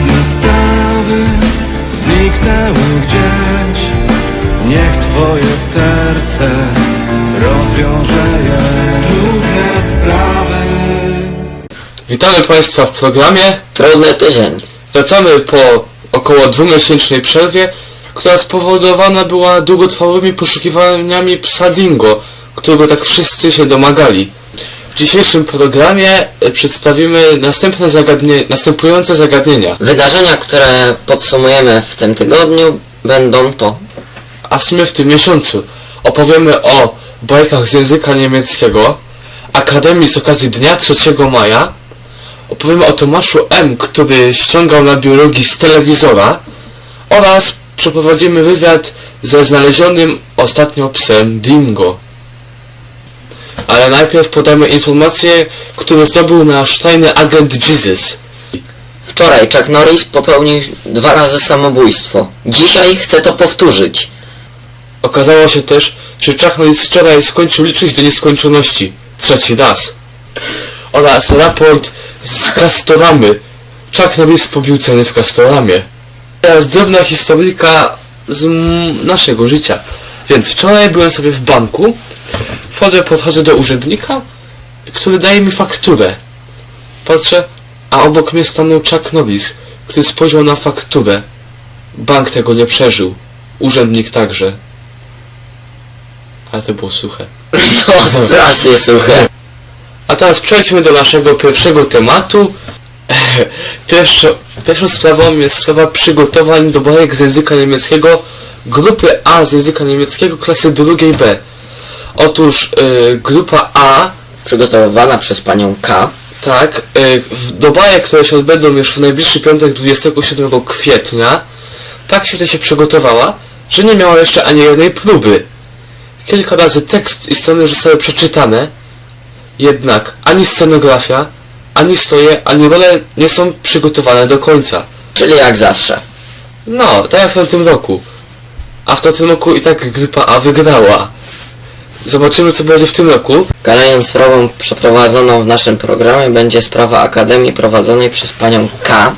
Trudne sprawy zniknęły gdzieś Niech twoje serce rozwiąże je Trudne sprawy Witamy Państwa w programie. Trudny tydzień. Wracamy po około dwumiesięcznej przerwie, która spowodowana była długotrwałymi poszukiwaniami psa Dingo, którego tak wszyscy się domagali. W dzisiejszym programie e, przedstawimy następne zagadnie, następujące zagadnienia, Wydarzenia, które podsumujemy w tym tygodniu będą to a w sumie w tym miesiącu opowiemy o bajkach z języka niemieckiego, Akademii z okazji Dnia 3 Maja, opowiemy o Tomaszu M., który ściągał na biologii z telewizora oraz przeprowadzimy wywiad ze znalezionym ostatnio psem Dingo. Ale najpierw podamy informacje, które zdobył nasz tajny agent Jesus. Wczoraj Chuck Norris popełnił dwa razy samobójstwo. Dzisiaj chce to powtórzyć. Okazało się też, że Chuck Norris wczoraj skończył liczyć do nieskończoności. Trzeci raz. Oraz raport z Castoramy. Chuck Norris pobił ceny w Castoramie. Teraz drobna historyjka z naszego życia. Więc wczoraj byłem sobie w banku. Wchodzę, podchodzę do urzędnika, który daje mi fakturę. Patrzę, a obok mnie stanął Chuck Norris, który spojrzał na fakturę. Bank tego nie przeżył. Urzędnik także. Ale to było suche. No, strasznie suche. A teraz przejdźmy do naszego pierwszego tematu. Pierwszo, pierwszą sprawą jest sprawa przygotowań do bajek z języka niemieckiego grupy A z języka niemieckiego klasy drugiej B. Otóż y, grupa A, Przygotowywana przez panią K. tak, y, do bajek, które się odbędą już w najbliższy piątek 27 kwietnia, tak świetnie się przygotowała, że nie miała jeszcze ani jednej próby. Kilka razy tekst i sceny już zostały przeczytane, jednak ani scenografia, ani stoje, ani role nie są przygotowane do końca. Czyli jak zawsze. No, tak jak w tamtym roku. A w tamtym roku i tak grupa A wygrała. Zobaczymy co będzie w tym roku. Kolejną sprawą przeprowadzoną w naszym programie będzie sprawa Akademii prowadzonej przez panią K.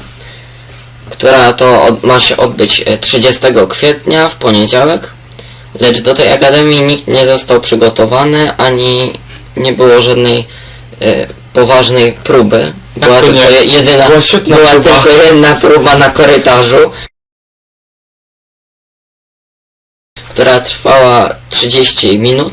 Która to od, ma się odbyć e, 30 kwietnia w poniedziałek. Lecz do tej Akademii nikt nie został przygotowany, ani nie było żadnej e, poważnej próby. Była to tylko nie? jedyna, Była była tylko jedna próba na korytarzu, która trwała 30 minut.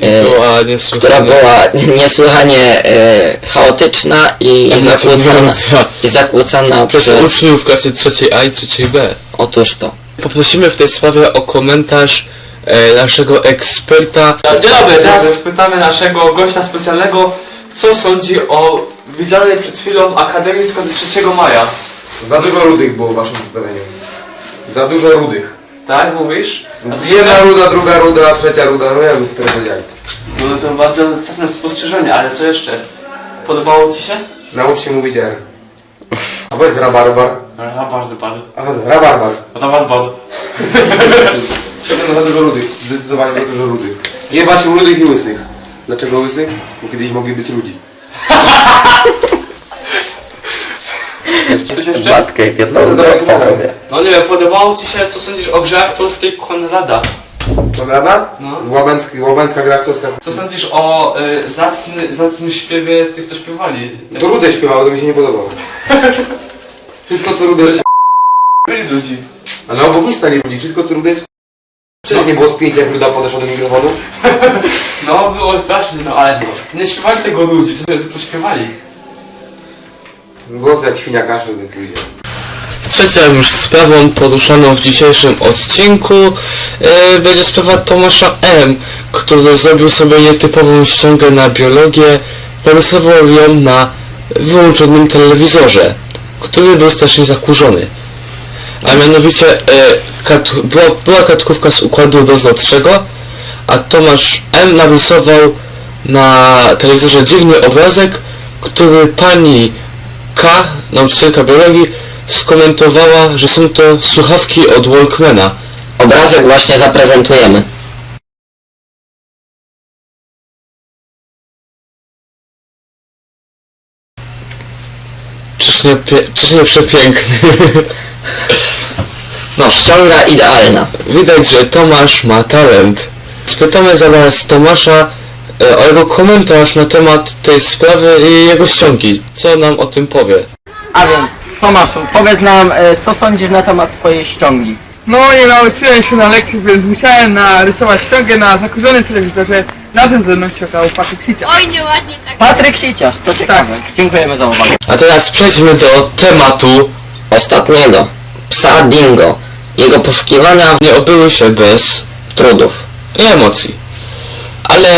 E, Była która niesłychanie była niesłychanie e, chaotyczna i zakłócona, emocjonująca i zakłócana przez przez... uczniów klasy trzeciej A i trzeciej B. Otóż to. Poprosimy w tej sprawie o komentarz e, naszego eksperta. Dzień dobry, teraz pytamy naszego gościa specjalnego, co sądzi o widzianej przed chwilą Akademii z okazji 3 maja. Za dużo rudych było w waszym przedstawieniu. Za dużo rudych. Tak mówisz? A co Jedna ruda, druga ruda, trzecia ruda, no ja bym z tego powiedział. No to bardzo trafne spostrzeżenie, ale co jeszcze? Podobało Ci się? Naucz się mówić R. A powiedz rabarbar. Rabarbar. A powiedz rabarbar. Rabarbar. No za dużo rudych, zdecydowanie za dużo rudych. Jebać rudych i łysych. Dlaczego łysych? Bo kiedyś mogli być rudzi. Coś jeszcze? Matkę i No, dawaj, dawaj. No nie wiem, podobało Ci się, co sądzisz o grze aktorskiej Konrada? Konrada? No. Łabęcki, łabęcka gra aktorska. Co sądzisz o y, zacny, zacnym śpiewie tych, co śpiewali? To rude śpiewało, to mi się nie podobało. Wszystko co rude jest... Byli ludzi. Ale obok nie stali ludzi, wszystko co rude jest... Czy nie było spięcia, jak ruda podeszła do mikrofonu? No, było strasznie, no ale nie śpiewali tego ludzi, co, co śpiewali. Głos jak świnia ludzie. Trzecią już sprawą poruszaną w dzisiejszym odcinku yy, będzie sprawa Tomasza M., który zrobił sobie nietypową ściągę na biologię, narysował ją na wyłączonym telewizorze, który był strasznie zakurzony. A mianowicie yy, była, była kartkówka z układu rozrodczego, a Tomasz M. narysował na telewizorze dziwny obrazek, który pani K, nauczycielka biologii, skomentowała, że są to słuchawki od Walkmana. Obrazek właśnie zaprezentujemy. Czyż nie, pie- czyż nie przepiękny? No, ściąga idealna. Widać, że Tomasz ma talent. Spytamy zaraz Tomasza o jego komentarz na temat tej sprawy i jego ściągi. Co nam o tym powie? A więc, Tomaszu, powiedz nam, e, co sądzisz na temat swojej ściągi? No nie nauczyłem się na lekcji, więc musiałem narysować ściągę na zakurzonym telewizorze. Razem ze mną ściągał Patryk Sicia. Oj, nieładnie tak. Patryk Siciarz, to ciekawe. Dziękujemy za uwagę. A teraz przejdźmy do tematu. Ostatniego. Psa Dingo. Jego poszukiwania Nie obyły się bez trudów. i emocji. Ale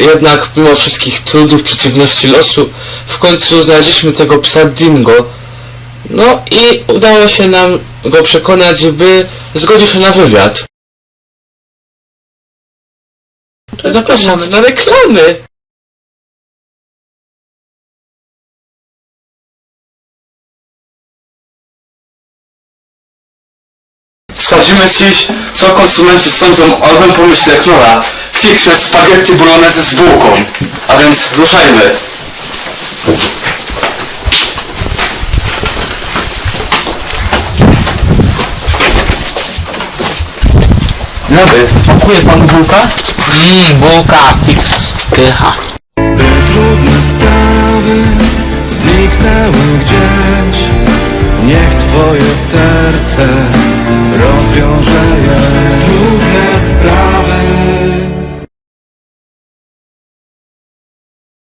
jednak mimo wszystkich trudów, przeciwności losu, w końcu znaleźliśmy tego psa Dingo. No i udało się nam go przekonać, by zgodził się na wywiad. Zapraszamy na reklamy. Sprawdzimy dziś, co konsumenci sądzą o nowym pomyśle Knora. Fiksne spaghetti bolognese z bułką. A więc ruszajmy. Dobry, smakuje panu bułka? Mmm, bułka fix. Pycha. By trudne sprawy zniknęły gdzieś Niech twoje serce rozwiąże je Trudne